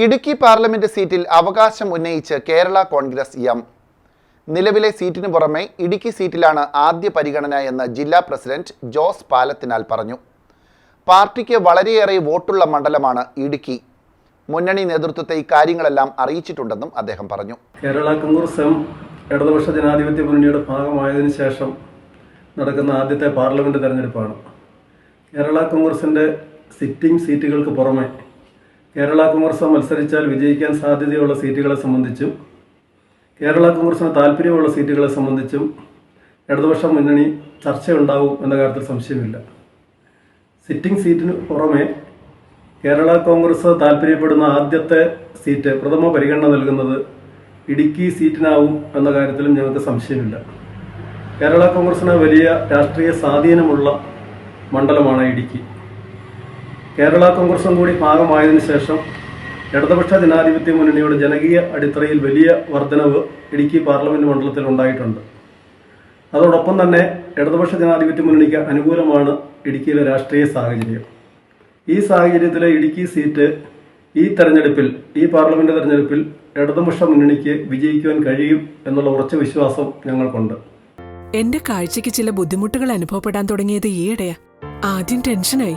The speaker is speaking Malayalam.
ഇടുക്കി പാർലമെന്റ് സീറ്റിൽ അവകാശം ഉന്നയിച്ച് കേരള കോൺഗ്രസ് എം. നിലവിലെ സീറ്റിനു പുറമെ ഇടുക്കി സീറ്റിലാണ് ആദ്യ പരിഗണന എന്ന് ജില്ലാ പ്രസിഡന്റ് ജോസ് പാലത്തിനാൽ പറഞ്ഞു. പാർട്ടിക്ക് വളരെയേറെ വോട്ടുള്ള മണ്ഡലമാണ് ഇടുക്കി. മുന്നണി നേതൃത്വത്തെ ഇക്കാര്യങ്ങളെല്ലാം അറിയിച്ചിട്ടുണ്ടെന്നും അദ്ദേഹം പറഞ്ഞു. കേരള കോൺഗ്രസ് എം ഇടതുപക്ഷ ജനാധിപത്യ മുന്നണിയുടെ ഭാഗമായതിനു ശേഷം നടക്കുന്ന ആദ്യത്തെ പാർലമെന്റ് തെരഞ്ഞെടുപ്പാണ്. കേരള കോൺഗ്രസിന്റെ സിറ്റിംഗ് സീറ്റുകൾക്ക് പുറമെ കേരള കോൺഗ്രസ് മത്സരിച്ചാൽ വിജയിക്കാൻ സാധ്യതയുള്ള സീറ്റുകളെ സംബന്ധിച്ചും കേരള കോൺഗ്രസിന് താല്പര്യമുള്ള സീറ്റുകളെ സംബന്ധിച്ചും ഇടതുപക്ഷ മുന്നണി ചർച്ചയുണ്ടാവും എന്ന കാര്യത്തിൽ സംശയമില്ല. സിറ്റിംഗ് സീറ്റിന് പുറമെ കേരള കോൺഗ്രസ് താല്പര്യപ്പെടുന്ന ആദ്യത്തെ സീറ്റ് പ്രഥമ പരിഗണന നൽകുന്നത് ഇടുക്കി സീറ്റിനാവും എന്ന കാര്യത്തിലും ഞങ്ങൾക്ക് സംശയമില്ല. കേരള കോൺഗ്രസിന് വലിയ രാഷ്ട്രീയ സ്വാധീനമുള്ള മണ്ഡലമാണ് ഇടുക്കി. കേരള കോൺഗ്രസും കൂടി ഭാഗമായതിനു ശേഷം ഇടതുപക്ഷ ജനാധിപത്യ മുന്നണിയുടെ ജനകീയ അടിത്തറയിൽ വലിയ വർധനവ് ഇടുക്കി പാർലമെന്റ് മണ്ഡലത്തിൽ ഉണ്ടായിട്ടുണ്ട്. അതോടൊപ്പം തന്നെ ഇടതുപക്ഷ ജനാധിപത്യ മുന്നണിക്ക് അനുകൂലമാണ് ഇടുക്കിയിലെ രാഷ്ട്രീയ സാഹചര്യം. ഈ സാഹചര്യത്തിലെ ഇടുക്കി സീറ്റ് ഈ തെരഞ്ഞെടുപ്പിൽ ഈ പാർലമെന്റ് തെരഞ്ഞെടുപ്പിൽ ഇടതുപക്ഷ മുന്നണിക്ക് വിജയിക്കുവാൻ കഴിയും എന്നുള്ള ഉറച്ച വിശ്വാസം ഞങ്ങൾക്കുണ്ട്. എന്റെ കാഴ്ചയ്ക്ക് ചില ബുദ്ധിമുട്ടുകൾ അനുഭവപ്പെടാൻ തുടങ്ങിയത് ഈയിടെയാ. ആദ്യം ടെൻഷനായി.